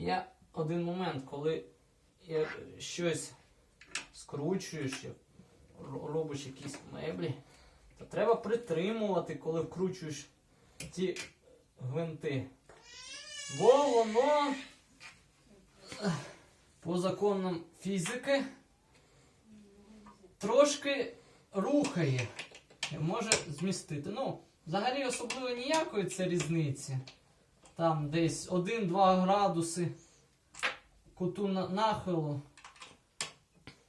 є один момент, коли я щось скручуєш, робиш якісь меблі, то треба притримувати, коли вкручуєш ті гвинти. Бо воно по законам фізики трошки рухає і може змістити. Ну, взагалі особливо ніякої це різниці. Там десь 1-2 градуси куту нахилу,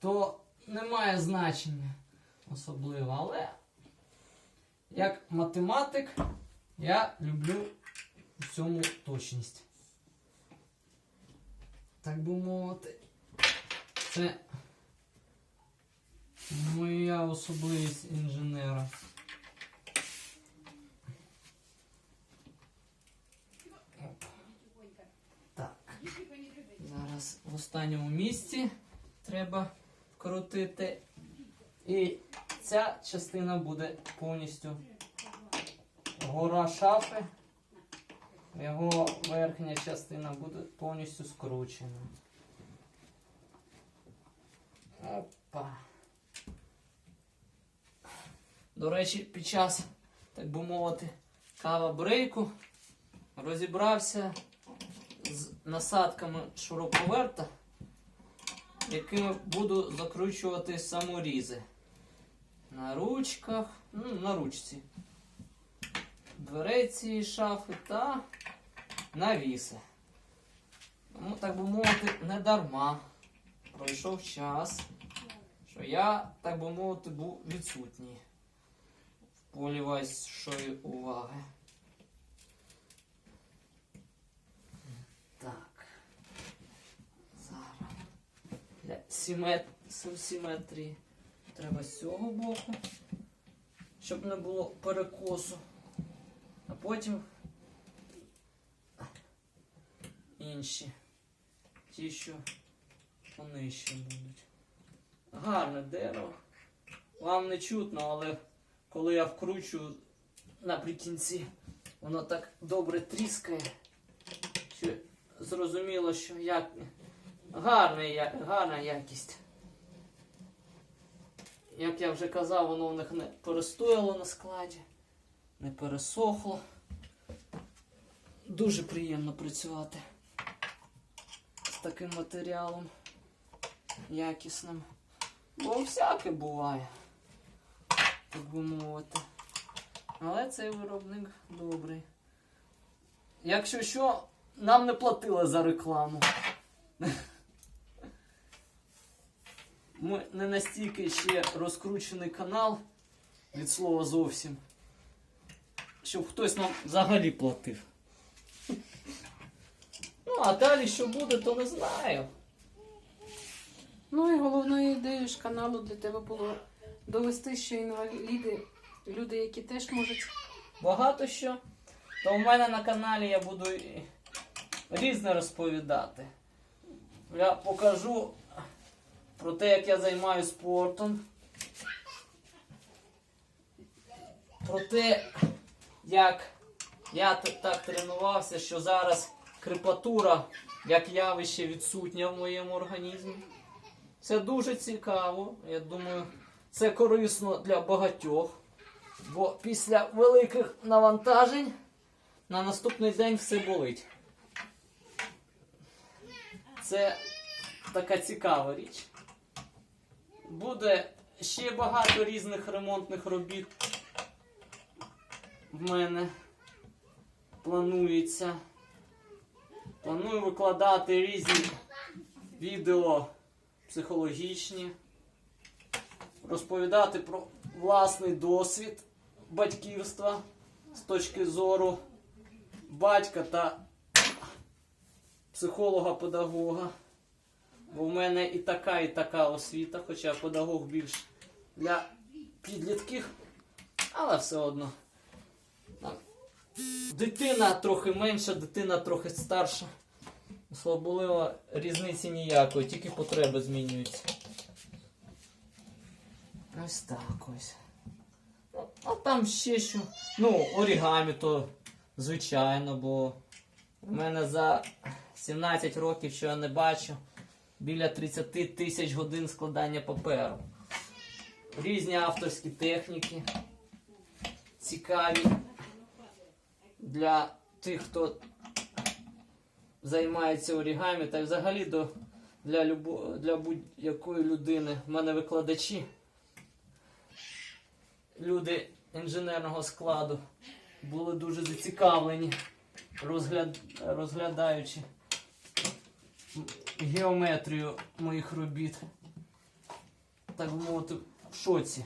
то немає значення особливо. Але як математик я люблю в цьому точність. Так би мовити, це моя особливість інженера. Зараз в останньому місці треба вкрутити. І ця частина буде повністю гора шафи. Його верхня частина буде повністю скручена. Опа. До речі, під час, так би мовити, кава брейку розібрався з насадками шуруповерта, якими буду закручувати саморізи. На ручках, ну, на ручці. Дверей цієї шафи та навіси. Тому, так би мовити, не дарма пройшов час, що я, так би мовити, був відсутній в полі вашої уваги. Так. Зараз. Симетрії треба з цього боку, щоб не було перекосу. А потім інші. Ті, що понижче будуть. Гарне дерево. Вам не чутно, але коли я вкручую наприкінці, воно так добре тріскає, що зрозуміло, що як... гарна, якість. Як я вже казав, воно в них не перестояло на складі, не пересохло. Дуже приємно працювати з таким матеріалом якісним. Бо всяке буває, так би мовити. Але цей виробник добрий. Якщо що, нам не платили за рекламу. Ми не настільки ще розкручений канал від слова зовсім, щоб хтось нам взагалі платив. Ну, а далі що буде, то не знаю. Ну і головною ідеєю ж каналу для тебе було довести, що інваліди, люди, які теж можуть. Багато що. То в мене на каналі я буду різне розповідати. Я покажу про те, як я займаюся спортом. Про те, як я так тренувався, що зараз крепатура як явище відсутня в моєму організмі. Це дуже цікаво. Я думаю, це корисно для багатьох. Бо після великих навантажень на наступний день все болить. Це така цікава річ. Буде ще багато різних ремонтних робіт. В мене планується. Планую викладати різні відео психологічні, розповідати про власний досвід батьківства з точки зору батька та психолога-педагога. Бо в мене і така, і така освіта, хоча педагог більш для підлітків, але все одно. Дитина трохи менша, дитина трохи старша. Особливо різниці ніякої, тільки потреби змінюються. Ось так ось. Ну, а там ще що. Ну, орігамі то звичайно, бо в мене за 17 років, що я не бачу. Біля 30 тисяч годин складання паперу. Різні авторські техніки. Цікаві для тих, хто займається орігамі, та й взагалі до, для, любо, для будь-якої людини. У мене викладачі, люди інженерного складу були дуже зацікавлені, розгляд, розглядаючи геометрію моїх робіт. Так мовити, в шоці,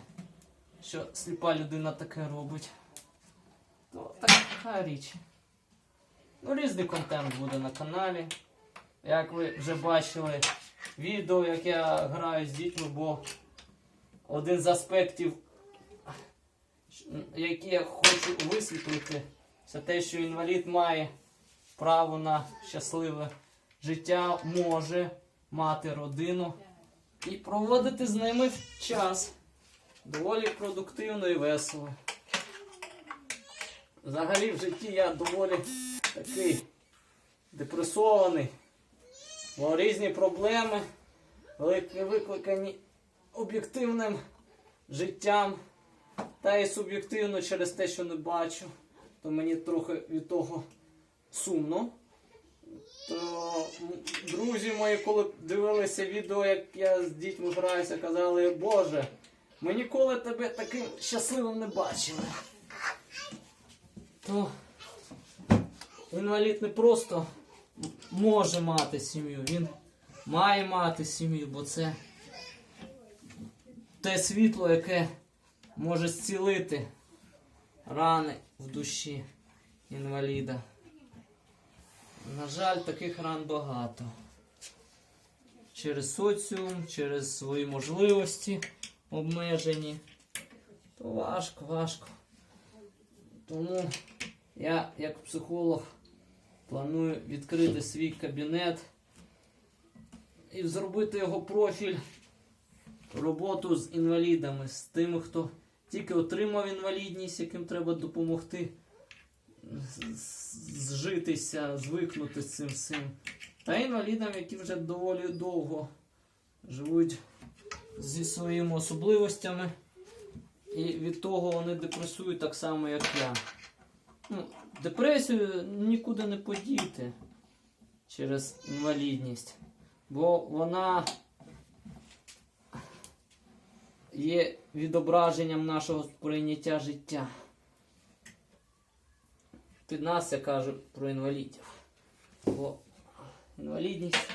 що сліпа людина таке робить. То така річ. Ну, різний контент буде на каналі. Як ви вже бачили відео, як я граю з дітьми, бо один з аспектів, які я хочу висвітлити, це те, що інвалід має право на щасливе життя, може мати родину і проводити з ними час доволі продуктивно і весело. Взагалі в житті я доволі такий депресований, бо різні проблеми, великі викликані об'єктивним життям, та і суб'єктивно через те, що не бачу, то мені трохи від того сумно. То друзі мої, коли дивилися відео, як я з дітьми граюся, казали, Боже, ми ніколи тебе таким щасливим не бачили. То інвалід не просто може мати сім'ю, він має мати сім'ю, бо це те світло, яке може зцілити рани в душі інваліда. На жаль, таких ран багато. Через соціум, через свої можливості обмежені. То важко, важко. Тому я, як психолог, планую відкрити свій кабінет і зробити його профіль роботу з інвалідами, з тими, хто тільки отримав інвалідність, яким треба допомогти зжитися, звикнути з цим всім. Та інвалідам, які вже доволі довго живуть зі своїми особливостями. І від того вони депресують так само, як я. Ну, депресію нікуди не подіти через інвалідність. Бо вона є відображенням нашого сприйняття життя. Під нас я кажу про інвалідів. Бо інвалідність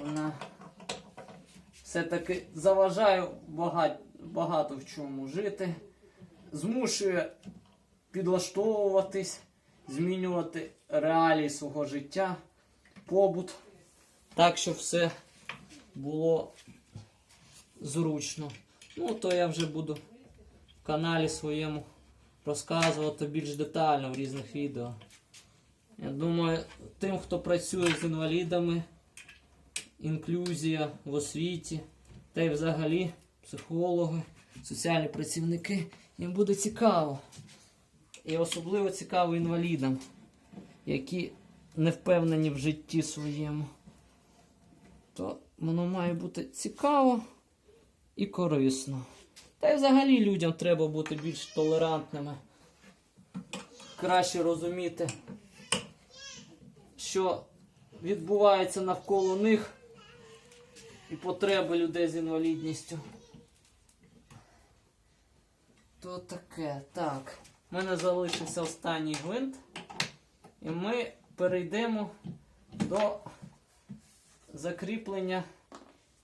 вона все-таки заважає багать, багато в чому жити, змушує підлаштовуватись, змінювати реалії свого життя, побут, так, щоб все було зручно. Ну, то я вже буду в каналі своєму розказувати більш детально в різних відео. Я думаю, тим, хто працює з інвалідами, інклюзія в освіті, та й взагалі психологи, соціальні працівники, їм буде цікаво. І особливо цікаво інвалідам, які не впевнені в житті своєму. То воно має бути цікаво і корисно. Та й взагалі людям треба бути більш толерантними, краще розуміти, що відбувається навколо них і потреби людей з інвалідністю. То таке, так. У мене залишився останній гвинт. І ми перейдемо до закріплення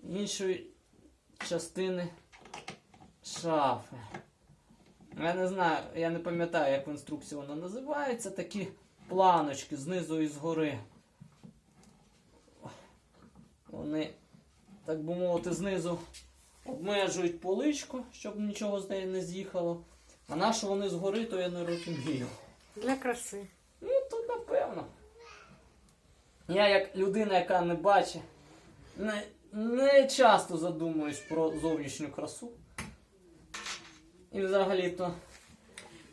іншої частини шафи. Я не знаю, я не пам'ятаю, як в інструкції воно називається. Такі планочки знизу і згори. Вони, так би мовити, знизу обмежують поличку, щоб нічого з неї не з'їхало. А на що вони згори, то я не розумію. Для краси. Ну, то напевно. Я як людина, яка не бачить, не, не часто задумуюсь про зовнішню красу. І взагалі то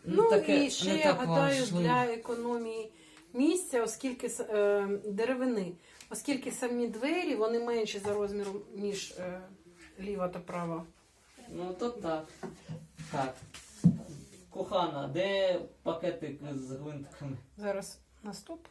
Ну таке і ще я гадаю, важливо. для економії місця, оскільки е, деревини, оскільки самі двері вони менші за розміром, ніж е, ліва та права. Ну то так. Так. Кохана, де пакетик з гвинтками? Зараз на стоп.